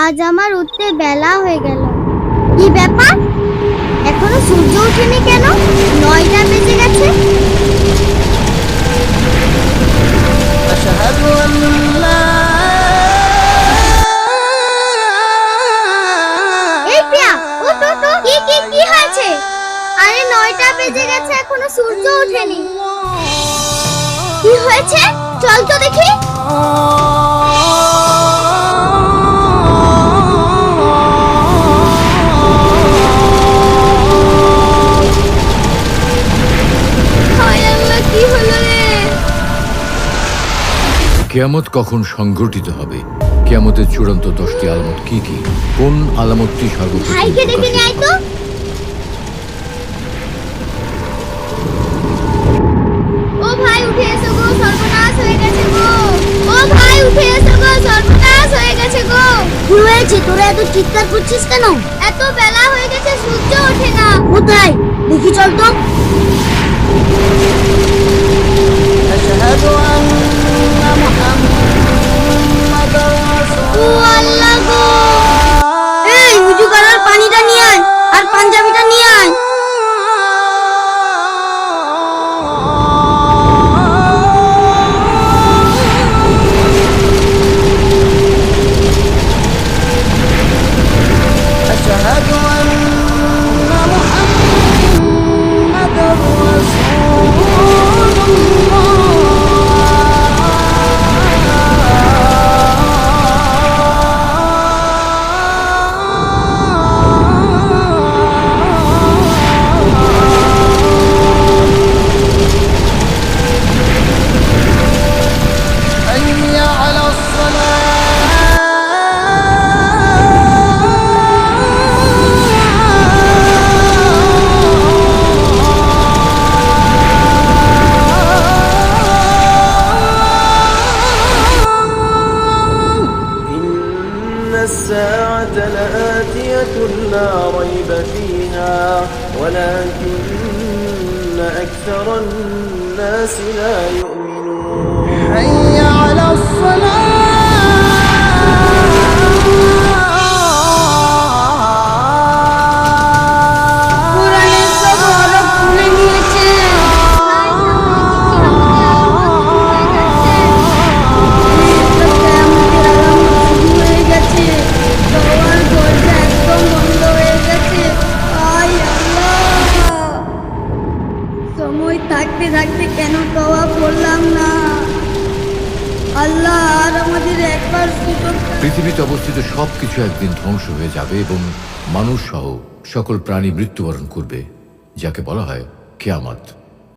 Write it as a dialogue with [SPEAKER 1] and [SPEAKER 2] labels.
[SPEAKER 1] আজ আমার উঠতে বেলা হয়ে গেল। কি ব্যাপার? এখনও সূর্য ওঠেনি কেন? নয়টা বেজে গেছে। এই প্রিয়া ওঠ কি হয়েছে? আরে নয়টা বেজে গেছে এখনও সূর্য ওঠেনি। কি হয়েছে? চল তো দেখি।
[SPEAKER 2] কেয়ামত কখন সংঘটিত হবে? কেয়ামতের চূড়ান্ত দশটি আলামত কি কি? কোন আলামতটি সর্বপ্রথম
[SPEAKER 1] ভাইকে ডেকে
[SPEAKER 2] প্রকাশিত
[SPEAKER 1] তো। ও ভাই উঠে গো সর্বনাশ হয়ে গেছে গো। ও ভাই উঠে এসো হয়ে গেছে গো। কি হয়েছে? তোরা এত চিৎকার করছিস কেন? এত বেলা হয়ে গেছে সূর্য ওঠে না। কোথায়? দেখি চল তো।
[SPEAKER 3] الساعة لآتية لا ريب فيها ولكن أكثر الناس لا يؤمنون.
[SPEAKER 1] থাকতে থাকতে কেন পাওয়া করলাম না? আল্লাহ আর আমাদের একবার
[SPEAKER 2] পৃথিবীতে অবস্থিত সব কিছু একদিন ধ্বংস হয়ে যাবে এবং মানুষ সহ সকল প্রাণী মৃত্যুবরণ করবে, যাকে বলা হয় কেয়ামত।